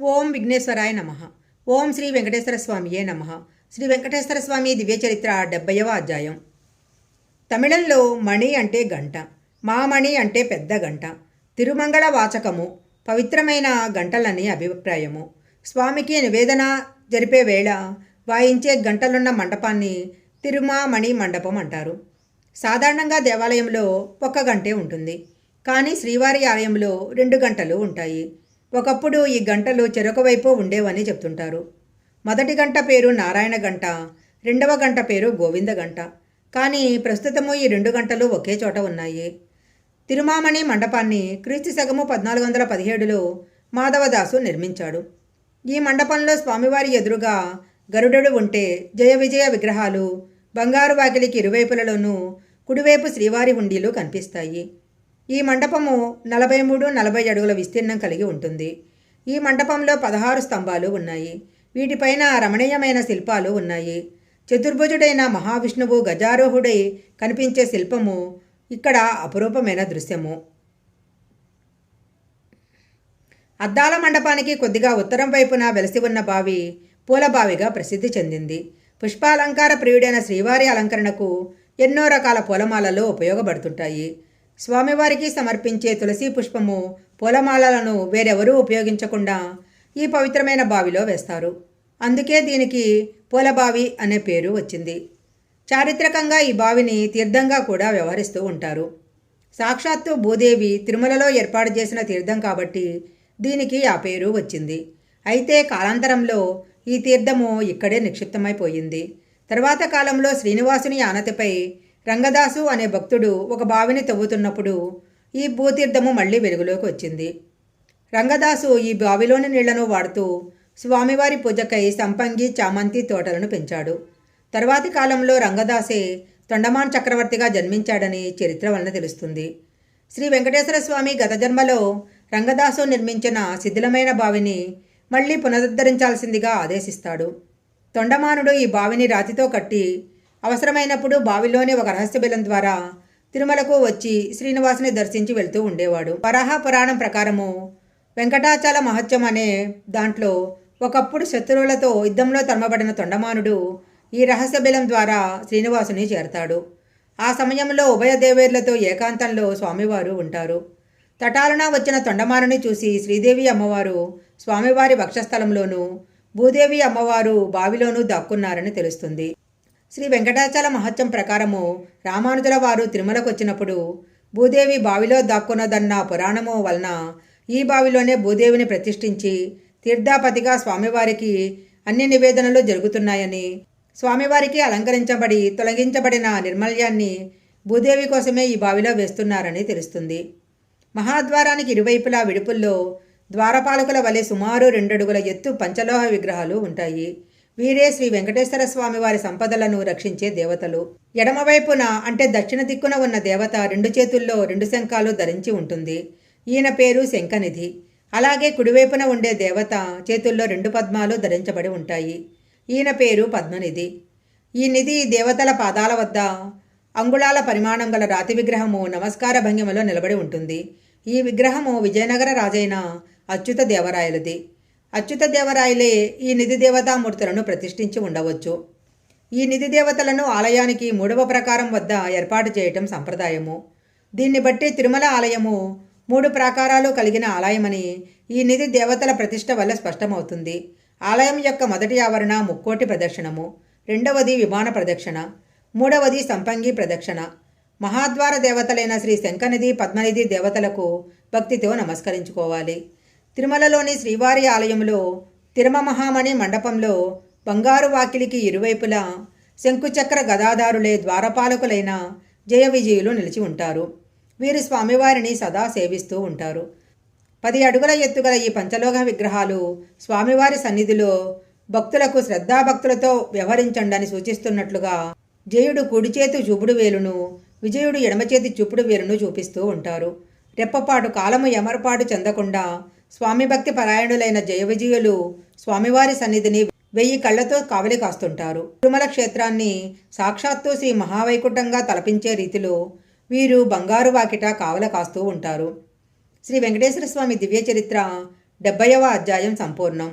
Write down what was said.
ఓం విఘ్నేశ్వరాయ నమ. ఓం శ్రీ వెంకటేశ్వర స్వామియే నమ. శ్రీ వెంకటేశ్వర స్వామి దివ్య చరిత్ర డెబ్బయవ అధ్యాయం. తమిళంలో మణి అంటే గంట మామణి అంటే పెద్ద గంట తిరుమంగళ వాచకము పవిత్రమైన గంటలని అభిప్రాయము. స్వామికి నివేదన జరిపే వేళ వాయించే గంటలున్న మండపాన్ని తిరుమామణి మండపం అంటారు. సాధారణంగా దేవాలయంలో ఒక్క గంటే ఉంటుంది. కానీ శ్రీవారి ఆలయంలో రెండు గంటలు ఉంటాయి. ఒకప్పుడు ఈ గంటలు చెరొక వైపు ఉండేవని చెప్తుంటారు. మొదటి గంట పేరు నారాయణ గంట రెండవ గంట పేరు గోవింద గంట. కానీ ప్రస్తుతము ఈ రెండు గంటలు ఒకే చోట ఉన్నాయి. తిరుమామణి మండపాన్ని క్రీస్తు శకము పద్నాలుగు వందల పదిహేడులో మాధవదాసు నిర్మించాడు. ఈ మండపంలో స్వామివారి ఎదురుగా గరుడడు ఉంటే జయ విజయ విగ్రహాలు బంగారు వాకిలికి ఇరువైపులలోనూ కుడివైపు శ్రీవారి హుండీలు కనిపిస్తాయి. ఈ మండపము నలభై మూడు నలభై అడుగుల విస్తీర్ణం కలిగి ఉంటుంది. ఈ మండపంలో పదహారు స్తంభాలు ఉన్నాయి. వీటిపైన రమణీయమైన శిల్పాలు ఉన్నాయి. చతుర్భుజుడైన మహావిష్ణువు గజారోహుడై కనిపించే శిల్పము ఇక్కడ అపురూపమైన దృశ్యము. అద్దాల మండపానికి కొద్దిగా ఉత్తరం వైపున వెలసి ఉన్న బావి పూలబావిగా ప్రసిద్ధి చెందింది. పుష్పాలంకార ప్రియుడైన శ్రీవారి అలంకరణకు ఎన్నో రకాల పూలమాలలు ఉపయోగపడుతుంటాయి. స్వామివారికి సమర్పించే తులసి పుష్పము పూలమాలలను వేరెవరూ ఉపయోగించకుండా ఈ పవిత్రమైన బావిలో వేస్తారు. అందుకే దీనికి పూలబావి అనే పేరు వచ్చింది. చారిత్రకంగా ఈ బావిని తీర్థంగా కూడా వ్యవహరిస్తూ ఉంటారు. సాక్షాత్తు భూదేవి తిరుమలలో ఏర్పాటు చేసిన తీర్థం కాబట్టి దీనికి ఆ పేరు వచ్చింది. అయితే కాలాంతరంలో ఈ తీర్థము ఇక్కడే నిక్షిప్తమైపోయింది. తర్వాత కాలంలో శ్రీనివాసుని ఆనతిపై రంగదాసు అనే భక్తుడు ఒక బావిని తవ్వుతున్నప్పుడు ఈ భూతీర్థము మళ్ళీ వెలుగులోకి వచ్చింది. రంగదాసు ఈ బావిలోని నీళ్ళను వాడుతూ స్వామివారి పూజకై సంపంగి చామంతి తోటలను పెంచాడు. తర్వాతి కాలంలో రంగదాసే తొండమాన్ చక్రవర్తిగా జన్మించాడని చరిత్ర వలన తెలుస్తుంది. శ్రీ వెంకటేశ్వర స్వామి గత జన్మలో రంగదాసు నిర్మించిన శిథిలమైన బావిని మళ్ళీ పునరుద్ధరించాల్సిందిగా ఆదేశిస్తాడు. తొండమానుడు ఈ బావిని రాతితో కట్టి అవసరమైనప్పుడు బావిలోని ఒక రహస్య బిలం ద్వారా తిరుమలకు వచ్చి శ్రీనివాసుని దర్శించి వెళ్తూ ఉండేవాడు. వరాహ పురాణం ప్రకారము వెంకటాచల మహత్యం అనే దాంట్లో ఒకప్పుడు శత్రువులతో యుద్ధంలో తరమబడిన తొండమానుడు ఈ రహస్య బిలం ద్వారా శ్రీనివాసుని చేరతాడు. ఆ సమయంలో ఉభయ దేవేర్లతో ఏకాంతంలో స్వామివారు ఉంటారు. తటాలన వచ్చిన తొండమానుని చూసి శ్రీదేవి అమ్మవారు స్వామివారి వక్షస్థలంలోనూ భూదేవి అమ్మవారు బావిలోనూ దాక్కున్నారని తెలుస్తుంది. శ్రీ వెంకటాచల మహత్యం ప్రకారము రామానుజుల వారు తిరుమలకు వచ్చినప్పుడు భూదేవి బావిలో దాక్కున్నదన్న పురాణము వలన ఈ బావిలోనే భూదేవిని ప్రతిష్ఠించి తీర్థాపతిగా స్వామివారికి అన్ని నివేదనలు జరుగుతున్నాయని స్వామివారికి అలంకరించబడి తొలగించబడిన నిర్మల్యాన్ని భూదేవి కోసమే ఈ బావిలో వేస్తున్నారని తెలుస్తుంది. మహాద్వారానికి ఇరువైపులా విడుపుల్లో ద్వారపాలకుల వలె సుమారు రెండడుగుల ఎత్తు పంచలోహ విగ్రహాలు ఉంటాయి. వీరే శ్రీ వెంకటేశ్వర స్వామి వారి సంపదలను రక్షించే దేవతలు. ఎడమవైపున అంటే దక్షిణ దిక్కున ఉన్న దేవత రెండు చేతుల్లో రెండు శంఖాలు ధరించి ఉంటుంది. ఈయన పేరు శంఖనిధి. అలాగే కుడివైపున ఉండే దేవత చేతుల్లో రెండు పద్మాలు ధరించబడి ఉంటాయి. ఈయన పేరు పద్మనిధి. ఈ నిధి దేవతల పాదాల వద్ద అంగుళాల పరిమాణం గల రాతి విగ్రహము నమస్కార భంగిమలో నిలబడి ఉంటుంది. ఈ విగ్రహము విజయనగర రాజైన అచ్యుత దేవరాయలది. అచ్యుత దేవరాయలే ఈ నిధి దేవతామూర్తులను ప్రతిష్ఠించి ఉండవచ్చు. ఈ నిధి దేవతలను ఆలయానికి మూడవ ప్రకారం వద్ద ఏర్పాటు చేయటం సంప్రదాయము. దీన్ని బట్టి తిరుమల ఆలయము మూడు ప్రాకారాలు కలిగిన ఆలయమని ఈ నిధి దేవతల ప్రతిష్ట వల్ల స్పష్టమవుతుంది. ఆలయం యొక్క మొదటి ఆవరణ ముక్కోటి ప్రదక్షిణము రెండవది విమాన ప్రదక్షిణ మూడవది సంపంగి ప్రదక్షిణ. మహాద్వార దేవతలైన శ్రీ శంఖనిధి పద్మనిధి దేవతలకు భక్తితో నమస్కరించుకోవాలి. తిరుమలలోని శ్రీవారి ఆలయంలో తిరుమ మహామణి మండపంలో బంగారు వాకిలికి ఇరువైపులా శంకుచక్ర గదాదారులే ద్వారపాలకులైన జయ విజయులు నిలిచి ఉంటారు. వీరు స్వామివారిని సదా సేవిస్తూ ఉంటారు. పది అడుగుల ఎత్తుగల ఈ పంచలోక విగ్రహాలు స్వామివారి సన్నిధిలో భక్తులకు శ్రద్ధాభక్తులతో వ్యవహరించండని సూచిస్తున్నట్లుగా జయుడు కుడి చేతి చూపుడు వేలును విజయుడు ఎడమచేతి చూపుడు వేలును చూపిస్తూ ఉంటారు. రెప్పపాటు కాలము ఎమరపాటు చెందకుండా స్వామి భక్తి పరాయణులైన జయ విజయులు స్వామివారి సన్నిధిని వెయ్యి కళ్ళతో కావలి కాస్తుంటారు. తిరుమల క్షేత్రాన్ని సాక్షాత్తు శ్రీ మహావైకుంఠంగా తలపించే రీతిలో వీరు బంగారు వాకిట కావల కాస్తూ ఉంటారు. శ్రీ వెంకటేశ్వర స్వామి దివ్య చరిత్ర డెబ్బైవ అధ్యాయం సంపూర్ణం.